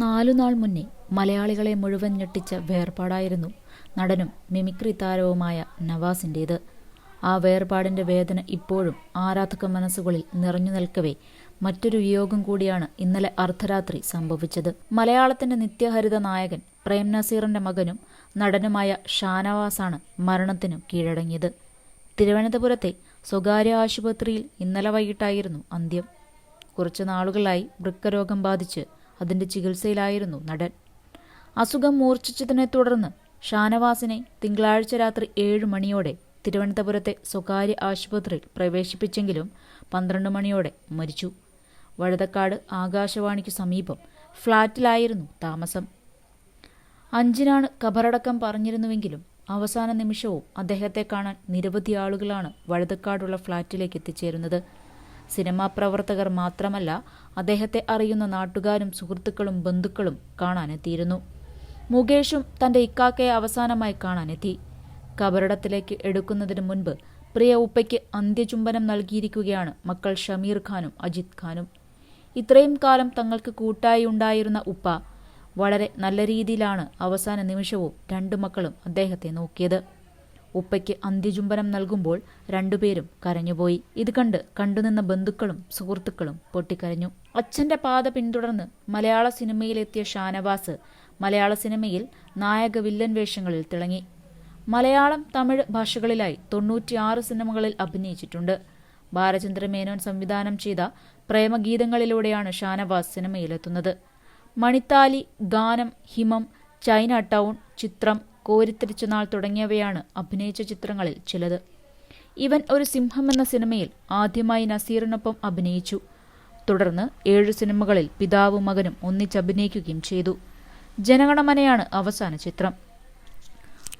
നാലുനാൾ മുന്നേ മലയാളികളെ മുഴുവൻ ഞെട്ടിച്ച വേർപാടായിരുന്നു നടനും മിമിക്രി താരവുമായ നവാസിന്റേത് ആ വേർപാടിന്റെ വേദന ഇപ്പോഴും ആരാധക മനസ്സുകളിൽ നിറഞ്ഞു നിൽക്കവേ മറ്റൊരു വിയോഗം കൂടിയാണ് ഇന്നലെ അർദ്ധരാത്രി സംഭവിച്ചത്. മലയാളത്തിന്റെ നിത്യഹരിത നായകൻ പ്രേം നസീറിന്റെ മകനും നടനുമായ ഷാനവാസാണ് മരണത്തിനു കീഴടങ്ങിയത്. തിരുവനന്തപുരത്തെ സ്വകാര്യ ആശുപത്രിയിൽ ഇന്നലെ വൈകിട്ടായിരുന്നു അന്ത്യം. കുറച്ചു നാളുകളായി വൃക്കരോഗം ബാധിച്ച് അതിന്റെ ചികിത്സയിലായിരുന്നു നടൻ. അസുഖം മൂർച്ഛിച്ചതിനെ തുടർന്ന് ഷാനവാസിനെ തിങ്കളാഴ്ച രാത്രി ഏഴ് മണിയോടെ തിരുവനന്തപുരത്തെ സ്വകാര്യ ആശുപത്രിയിൽ പ്രവേശിപ്പിച്ചെങ്കിലും പന്ത്രണ്ട് മണിയോടെ മരിച്ചു. വഴുതക്കാട് ആകാശവാണിക്ക് സമീപം ഫ്ളാറ്റിലായിരുന്നു താമസം. അഞ്ചിനാണ് കബറടക്കം പറഞ്ഞിരുന്നുവെങ്കിലും അവസാന നിമിഷവും അദ്ദേഹത്തെ കാണാൻ നിരവധി ആളുകളാണ് വഴുതക്കാടുള്ള ഫ്ളാറ്റിലേക്ക് എത്തിച്ചേരുന്നത്. സിനിമാ പ്രവർത്തകർ മാത്രമല്ല അദ്ദേഹത്തെ അറിയുന്ന നാട്ടുകാരും സുഹൃത്തുക്കളും ബന്ധുക്കളും കാണാനെത്തിയിരുന്നു. മുകേഷും തന്റെ ഇക്കാക്കയെ അവസാനമായി കാണാനെത്തി. കബറിടത്തിലേക്ക് എടുക്കുന്നതിന് മുൻപ് പ്രിയ ഉപ്പയ്ക്ക് അന്ത്യചുംബനം നൽകിയിരിക്കുകയാണ് മക്കൾ ഷമീർ ഖാനും അജിത് ഖാനും. ഇത്രയും കാലം തങ്ങൾക്ക് കൂട്ടായി ഉണ്ടായിരുന്ന ഉപ്പ വളരെ നല്ല രീതിയിലാണ് അവസാന നിമിഷവും രണ്ടു മക്കളും അദ്ദേഹത്തെ നോക്കിയത്. ഉപ്പയ്ക്ക് അന്ത്യചുംബനം നൽകുമ്പോൾ രണ്ടുപേരും കരഞ്ഞുപോയി. ഇത് കണ്ട് കണ്ടുനിന്ന ബന്ധുക്കളും സുഹൃത്തുക്കളും പൊട്ടിക്കരഞ്ഞു. അച്ഛന്റെ പാത പിന്തുടർന്ന് മലയാള സിനിമയിലെത്തിയ ഷാനവാസ് മലയാള സിനിമയിൽ നായക വില്ലൻ വേഷങ്ങളിൽ തിളങ്ങി. മലയാളം തമിഴ് ഭാഷകളിലായി തൊണ്ണൂറ്റിയാറ് സിനിമകളിൽ അഭിനയിച്ചിട്ടുണ്ട്. ബാലചന്ദ്ര മേനോൻ സംവിധാനം ചെയ്ത പ്രേമഗീതങ്ങളിലൂടെയാണ് ഷാനവാസ് സിനിമയിലെത്തുന്നത്. മണിത്താലി ഗാനം ഹിമം ചൈന ടൗൺ ചിത്രം കോരിത്തിരിച്ച നാൾ തുടങ്ങിയവയാണ് അഭിനയിച്ച ചിത്രങ്ങളിൽ ചിലത്. ഇവൻ ഒരു സിംഹം എന്ന സിനിമയിൽ ആദ്യമായി നസീറിനൊപ്പം അഭിനയിച്ചു. തുടർന്ന് ഏഴു സിനിമകളിൽ പിതാവും മകനും ഒന്നിച്ചഭിനയിക്കുകയും ചെയ്തു. ജനഗണമനയാണ് അവസാന ചിത്രം.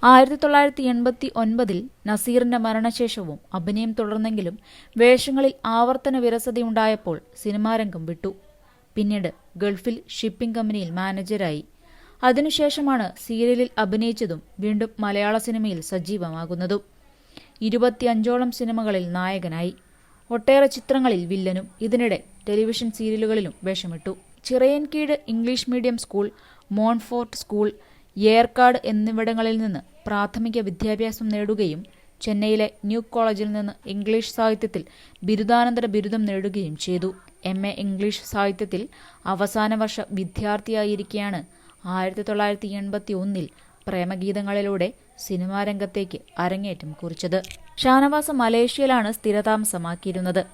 ആയിരത്തി തൊള്ളായിരത്തി എൺപത്തി ഒൻപതിൽ നസീറിന്റെ മരണശേഷവും അഭിനയം തുടർന്നെങ്കിലും വേഷങ്ങളിൽ ആവർത്തന വിരസതയുണ്ടായപ്പോൾ സിനിമാരംഗം വിട്ടു. പിന്നീട് ഗൾഫിൽ ഷിപ്പിംഗ് കമ്പനിയിൽ മാനേജരായി. അതിനുശേഷമാണ് സീരിയലിൽ അഭിനയിച്ചതും വീണ്ടും മലയാള സിനിമയിൽ സജീവമാകുന്നതും. ഇരുപത്തിയഞ്ചോളം സിനിമകളിൽ നായകനായി. ഒട്ടേറെ ചിത്രങ്ങളിൽ വില്ലനും ഇതിനിടെ ടെലിവിഷൻ സീരിയലുകളിലും വേഷമിട്ടു. Chirayinkeezhu English medium school Montfort school Yercaud എന്നിവിടങ്ങളിൽ നിന്ന് പ്രാഥമിക വിദ്യാഭ്യാസം നേടുകയും ചെന്നൈയിലെ ന്യൂ കോളേജിൽ നിന്ന് ഇംഗ്ലീഷ് സാഹിത്യത്തിൽ ബിരുദാനന്തര ബിരുദം നേടുകയും ചെയ്തു. എം. എ. ഇംഗ്ലീഷ് സാഹിത്യത്തിൽ അവസാന വർഷ വിദ്യാർത്ഥിയായിരിക്കെയാണ് ആയിരത്തി തൊള്ളായിരത്തി എൺപത്തി ഒന്നിൽ പ്രേമഗീതങ്ങളിലൂടെ സിനിമാ രംഗത്തേക്ക് അരങ്ങേറ്റം കുറിച്ചത്. ഷാനവാസ് മലേഷ്യയിലാണ് സ്ഥിരതാമസമാക്കിയിരുന്നത്.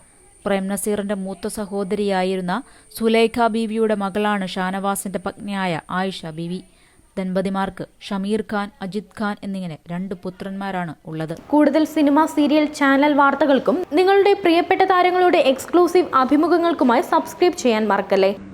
പ്രേം നസീറിന്റെ മൂത്ത സഹോദരിയായിരുന്ന സുലൈഖ ബീവിയുടെ മകളാണ് ഷാനവാസിന്റെ പത്നിയായ ആയിഷ ബീവി. ദമ്പതിമാർക്ക് ഷമീർ ഖാൻ അജിത് ഖാൻ എന്നിങ്ങനെ രണ്ട് പുത്രന്മാരാണ് ഉള്ളത്. കൂടുതൽ സിനിമ സീരിയൽ ചാനൽ വാർത്തകൾക്കും നിങ്ങളുടെ പ്രിയപ്പെട്ട താരങ്ങളുടെ എക്സ്ക്ലൂസീവ് അഭിമുഖങ്ങൾക്കുമായി സബ്സ്ക്രൈബ് ചെയ്യാൻ മറക്കല്ലേ?